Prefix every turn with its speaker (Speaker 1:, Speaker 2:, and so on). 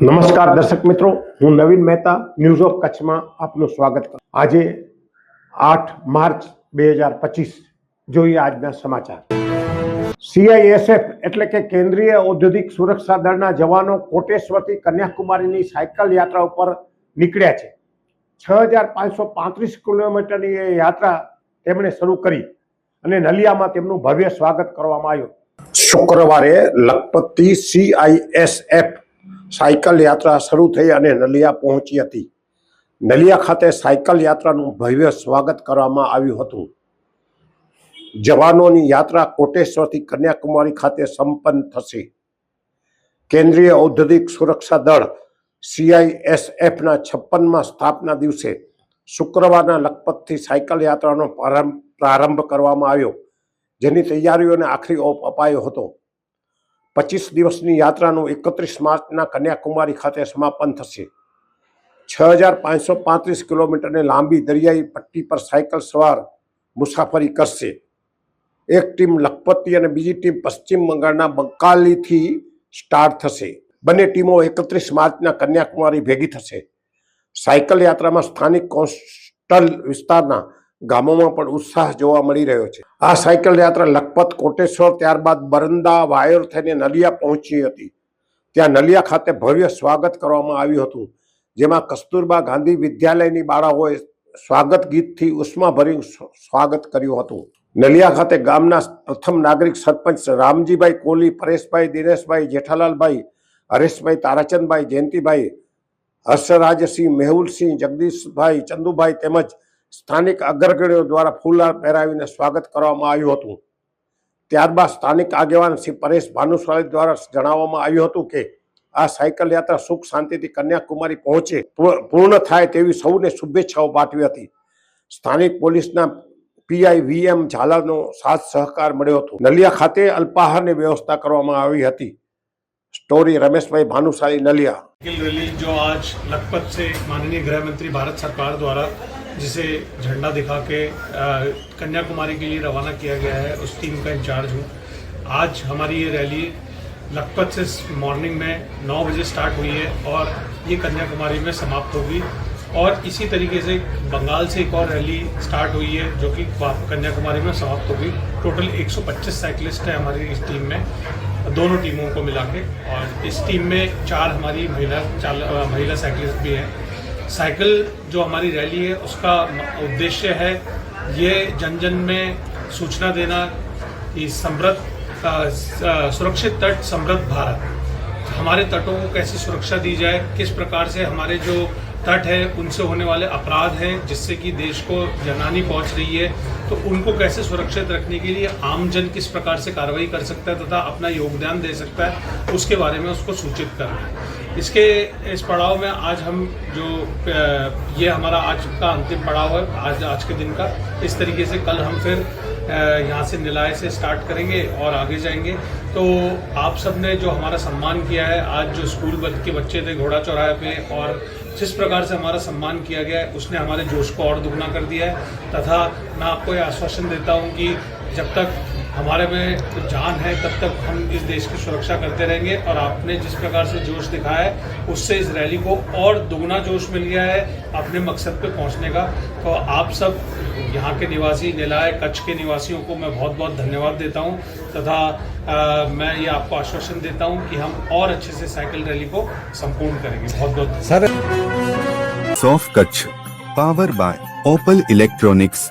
Speaker 1: નમસ્કાર દર્શક મિત્રો, હું નવીન મહેતા ન્યૂઝ ઓફ કચ્છમાં આપનું સ્વાગત કરું. આજે આઠ માર્ચ બે હજાર પચીસ, જોઈએ આજના સમાચાર. સીઆઈએસએફ એટલે કે કેન્દ્રીય ઔદ્યોગિક સુરક્ષા દળના જવાનો કોટેશ્વરથી કન્યાકુમારીની સાયકલ યાત્રા ઉપર નીકળ્યા છે. છ હજાર પાંચસો પાંત્રીસ કિલોમીટરની એ યાત્રા તેમણે શરૂ કરી અને નલિયામાં તેમનું ભવ્ય સ્વાગત કરવામાં આવ્યું. શુક્રવારે લખપતથી સીઆઈએસએફ સાયકલ યાત્રા શરૂ થઈ અને નલિયા પહોંચી હતી. નલિયા ખાતે સાયકલ યાત્રાનું ભવ્ય સ્વાગત કરવામાં આવ્યું હતું. જવાનોની યાત્રા કોટેશ્વરથી કન્યાકુમારી ખાતે સંપન્ન થશે. કેન્દ્રીય ઔદ્યોગિક સુરક્ષા દળ સીઆઈએસએફના છપ્પનમાં સ્થાપના દિવસે શુક્રવારના લખપતથી સાયકલ યાત્રાનો પ્રારંભ પ્રારંભ કરવામાં આવ્યો, જેની તૈયારીઓને આખરી ઓપ અપાયો હતો. પચીસ દિવસની યાત્રાનું એકત્રીસ માર્ચના કન્યાકુમારી ખાતે સમાપન થશે. છ હજાર પાંચસો પાંત્રીસ કિલોમીટરની લાંબી દરિયાઈ પટ્ટી પર સાયકલ સવાર મુસાફરી કરશે. એક ટીમ લખપતિ અને બીજી ટીમ પશ્ચિમ બંગાળના બંકાલીથી સ્ટાર્ટ થશે. બંને ટીમો એકત્રીસ માર્ચના કન્યાકુમારી ભેગી થશે. સાયકલ યાત્રામાં સ્થાનિક કોસ્ટલ વિસ્તારના ગામોમાં પણ ઉત્સાહ જોવા મળી રહ્યો છે. આ સાયકલ યાત્રા લખપત, કોટેશ્વર, ત્યારબાદ બરંદા, વાયોર થઈને નલિયા પહોંચી હતી. ત્યાં નલિયા ખાતે ભવ્ય સ્વાગત કરવામાં આવ્યું હતું, જેમાં કસ્તુરબા ગાંધી વિદ્યાલયની બાળાઓએ સ્વાગત ગીતથી ઉષ્માભર્યું સ્વાગત કર્યું હતું. નલિયા ખાતે ગામના પ્રથમ નાગરિક સરપંચ રામજીભાઈ કોલી, પરેશભાઈ દિનેશભાઈ, જેઠાલાલભાઈ, હરેશભાઈ તારાચંદભાઈ, જયંતિભાઈ, હર્ષરાજસિંહ, મેહુલસિંહ, જગદીશભાઈ, ચંદુભાઈ તેમજ સ્થાનિક અગ્રગણ્યો દ્વારા ફૂલહાર પહેરાવીને સ્વાગત કરવામાં આવ્યું હતું. ત્યારબાદ સ્થાનિક આગેવાન શ્રી પરેશ ભાનુશાળી દ્વારા જણાવવામાં આવ્યું હતું કે, આ સાયકલ યાત્રા સુખ શાંતિથી કન્યાકુમારી પહોંચે પૂર્ણ થાય તેવી સૌને શુભેચ્છાઓ પાઠવી હતી. સ્થાનિક પોલીસના પીઆઈ વીએમ ઝાલાનો સાથ સહકાર મળ્યો હતો. નલિયા ખાતે અલ્પાહારની વ્યવસ્થા કરવામાં આવી હતી. Story Rameshbhai Bhanushali Naliya.
Speaker 2: Cycle rally जो आज लखपत से माननीय गृह मंत्री भारत सरकार द्वारा, जिसे झंडा दिखा के कन्याकुमारी के लिए रवाना किया गया है, उस टीम का इंचार्ज हूँ। आज हमारी ये रैली लखपत से मॉर्निंग में 9 बजे स्टार्ट हुई है और ये कन्याकुमारी में समाप्त होगी। और इसी तरीके से बंगाल से एक और रैली स्टार्ट हुई है, जो कि कन्याकुमारी में समाप्त होगी। टोटल 125 साइकिलिस्ट हैं हमारी इस टीम में। दोनों टीमों को मिला के। और इस टीम में चार हमारी महिला, चाल महिला साइकिलिस्ट भी हैं। साइकिल जो हमारी रैली है, उसका उद्देश्य है ये जन जन में सूचना देना कि समृद्ध सुरक्षित तट, समृद्ध भारत। हमारे तटों को कैसे सुरक्षा दी जाए, किस प्रकार से हमारे जो तट है, उनसे होने वाले अपराध हैं, जिससे कि देश को जनानी पहुँच रही है। तो उनको कैसे सुरक्षित रखने के लिए आम जन किस प्रकार से कार्रवाई कर सकता है तथा अपना योगदान दे सकता है, उसके बारे में उसको सूचित करना इसके, इस पड़ाव में आज हम जो ये हमारा आज का अंतिम पड़ाव है, आज आज के दिन का, इस तरीके से कल हम फिर यहाँ से निलाय से स्टार्ट करेंगे और आगे जाएँगे। तो आप सबने जो हमारा सम्मान किया है, आज जो स्कूल के बच्चे थे घोड़ा चौराहे पे और जिस प्रकार से हमारा सम्मान किया गया है उसने हमारे जोश को और दुगना कर दिया है तथा मैं आपको ये आश्वासन देता हूँ कि जब तक हमारे में जान है तब तक हम इस देश की सुरक्षा करते रहेंगे और आपने जिस प्रकार से जोश दिखाया है उससे इस रैली को और दोगुना जोश मिल गया है अपने मकसद पे पहुँचने का। तो आप सब यहाँ के निवासी निलाय कच्छ के निवासियों को मैं बहुत बहुत धन्यवाद देता हूँ तथा आ, मैं ये आपको आश्वासन देता हूँ कि हम और अच्छे से साइकिल रैली को संपूर्ण करेंगे। बहुत बहुत sir
Speaker 3: soft Kutch power by Opal electronics.